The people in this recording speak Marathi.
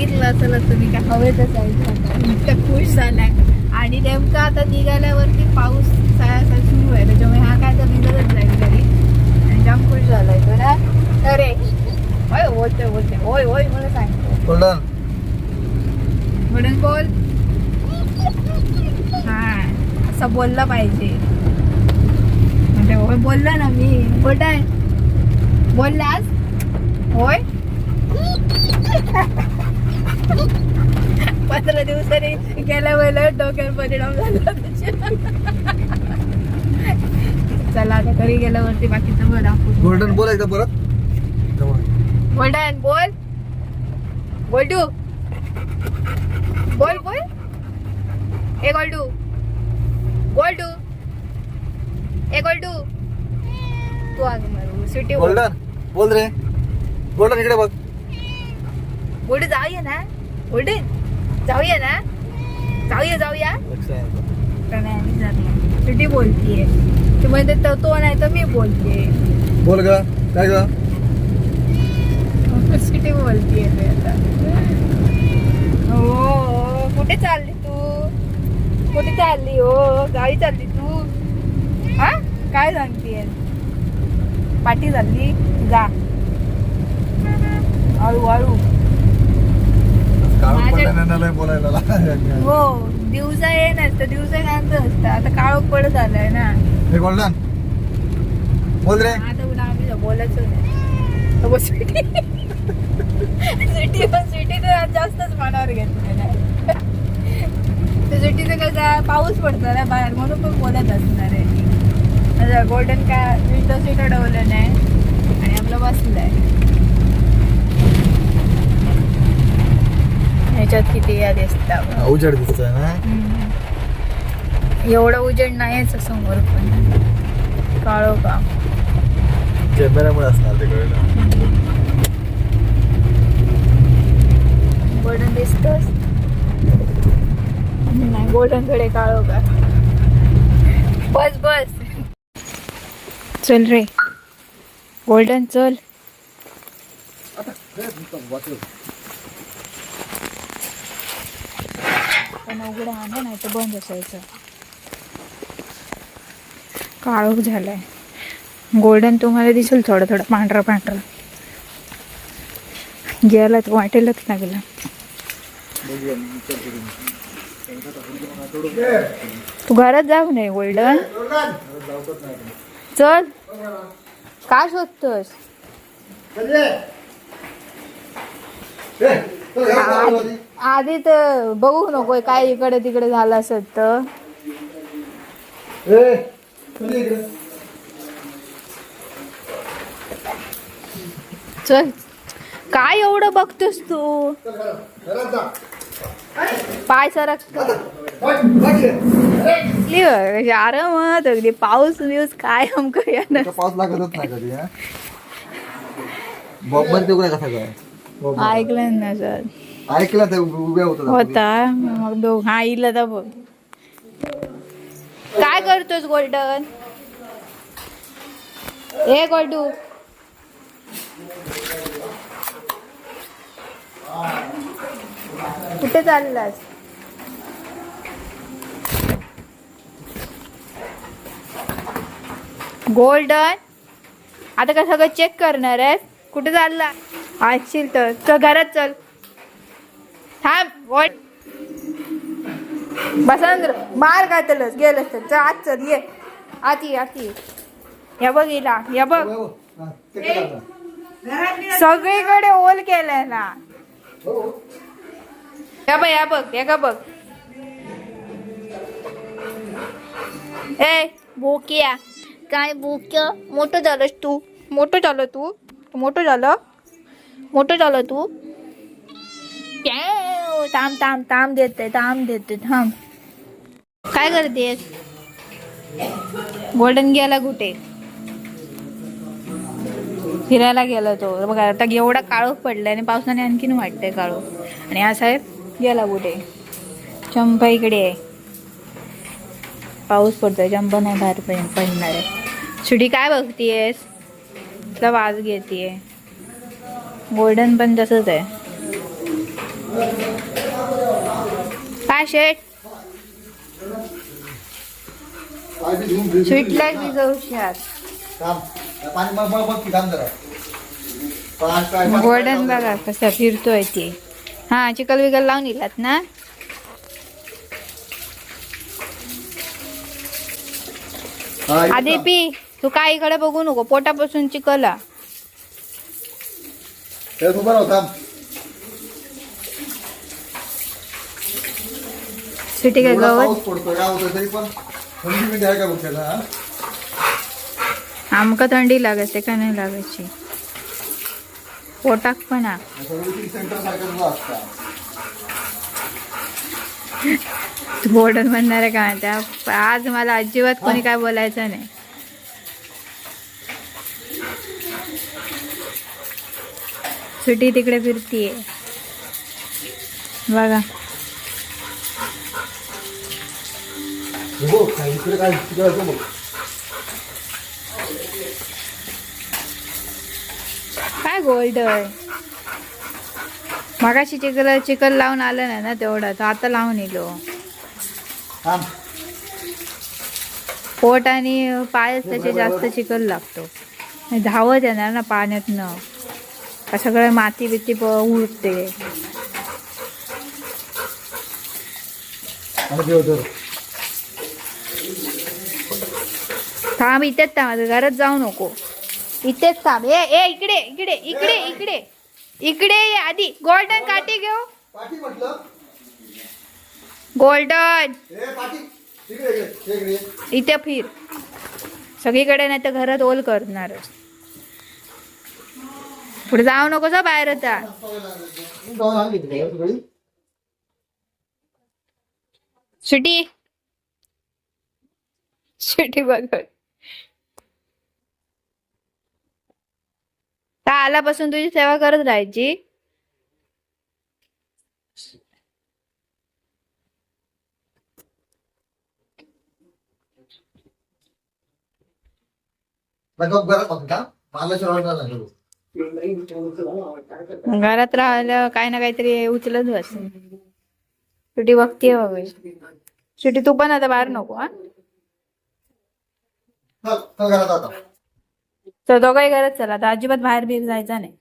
बघितलं असेल तुम्ही काय हवेतच आहे. इतकं खुश झालाय. आणि नेमकं आता निघाल्यावरती पाऊस सायासा सुरू आहे. त्याच्यामुळे हा काय तर निघतच जाईल घरी. आणि जाम खुश झालाय तो ना. अरे होय बोलतोय बोलतोय होय होय मला सांगतो. गोल्डन. म्हणून बोल. हा असं बोललं पाहिजे. म्हणजे होय बोलला ना मी. बोलताय बोललास होय? पंधरा दिवसांनी गेल्या वेळेला डोक्यावर परिणाम झाला. चला आता घरी गेल्यावरती बाकीचं बरं आपण गोल्डन बोल एकदा परत. गोल्डन बोल. गोल्डू. बोल बोल. ए गोल्डू. गोल्डू. ए गोल्डू. तू आग मारू सुट्टी बोल. गोल्डन. बोल रे. गोल्डन इकडे बघ. गोल्डू जाऊया ना. गोल्डू जाऊया ना जाऊया जाऊया. प्रणयाने विचारलं सुट्टी बोलतीये ती म्हणते तो तो नाही तर मी बोलते बोल ग काय ग सुट्टी बोलतीये ते आता हो कुठे चालली तू कुठे चालली हो गावी चालली तू हा काय सांगतीये पाठी चालली जा अळू अळू काळं माझ्या- पडल्यानं लय बोलायला लागला. हो दिवसा ये नसतं दिवसा शांत असतं. आता काळोख पडत आलाय ना. हे गोल्डन. बोल रे. आता उन्हा आम्ही बोलायचं नाही. सिटी सिटी सिटी तर जास्तच मनावर घेतलेलं आहे तर सिटीचं कसं पाऊस पडतो ना बाहेर म्हणून पण बोलत असणार आहे गोल्डन काय विंडो सीट अडवलं नाही. ह्याच्यात किती या दिसतात उजेड दिसतोय ना? एवढं उजेड नाहीच समोर पण. काळो का कॅमेऱ्यामुळे असणार ते गोल्डन गोल्डन दिसतोस नाही गोल्डनकडे काळो का बस बस. चल रे. गोल्डन चल. पण उघडं आणलं नाही तर बंद असायचं. काळोख झालाय. गोल्डन तुम्हाला दिसेल थोडं थोडं पांढरा पांढरा. गेला तर वाटेलच लागला. तू घरात जाऊ नये गोल्डन चल. काय शोधतोस? आधी तर बघू नको काय इकडे तिकडे झालं असत तर. चल. काय एवढं बघतोस तू? पाय सरक. आरामात अगदी पाऊस बिऊस काय आमक येणार पाऊस लागतच नाही कधी कसा काय. ऐकलं ना सर. ऐकलं ते उभे होता मग दोघ. हा इला तर बघ काय करतोस गोल्डन? ए गोल्डू. कुठे चाललास? गोल्डन आता का सगळं चेक करणार आहेस? कुठे चालला असशील तर. चल घरात चल. थांब वळ बसंद्र मार घातलंस गेलंस तर चल आत चल ये. आत आत ये. बघ या हा, ते? सगळीकडे ओल केलाय ना. या बघ या बघ या का बघ. ए बोकिया काय मोठं झालंस तू. मोठं झालं तू. मोठं झालं. मोठं झालं तू. थांब थांब थांब देते थांब देते थांब काय करतेस गोल्डन गेला कुठे फिरायला गेला तो. बघा आता एवढा काळोख पडला आणि पावसाने आणखीन वाटतंय काळोख. आणि हा साहेब गेला कुठे चंपा इकडे आहे. पाऊस पडतोय चंपा नाही बाहेर पडणार आहे. सुटी काय बघतीयस? तुला वाज घेतीये. गोल्डन पण तसंच आहे. काय शेट? शात बघ की काय पाच गोल्डन काय बघा कसा फिरतोय ते. हा चिकल विकल लावून दिलात ना? हा, आधी थांब. पी. तू काहीकडे बघू नको. पोटापासून चिकला. हे काय एवढा गवत? पाऊस काय होतंय तरी पण. थंडी मिनिट आहे का बघ त्याला? हा? आमका थंडी लागते का नाही लागायची? पोटाक पण हा सर्व्हिसिंग सेंटर सारखं तुझं असतं तू बोर्डर म्हणणार आहे का त्या आज मला अजिबात कोणी काय बोलायचं नाही. सुटी तिकडे फिरतीये. बघा. बघ काय इकडे काय तिकडे बघ काय गोल्ड? मगाशी चिकल चिकल लावून आलं नाही ना तेवढं तर आता लावून येलो. थांब. पोट आणि पायच त्याचे जास्त चिकल लागतो. आणि धावत येणार ना पाण्यातनं. का सगळं माती बिती उडते आणि ठेव तर थांब इथेच थांब घरात जाऊ नको. इथेच थांब. ए ए इकडे इकडे इकडे इकडे. इकडे ये आधी. गोल्डन काठी घेऊ. गोल्डन. इथे फिर. सगळीकडे नाही तर घरात ओल करणार. पुढे जाऊ नको जा बाहेर आता? सुटी. सुटी बघ. का आल्यापासून तुझी सेवा करत राहायची. घरात बघ राहिलं काय ना काहीतरी उचलत बस. सुटी बघतीये बाबा सुटी तू पण आता बाहेर नको हा चल, चल घरात आता तर दोघाही घरात चला. आता अजिबात बाहेर बिर जायचा नाही.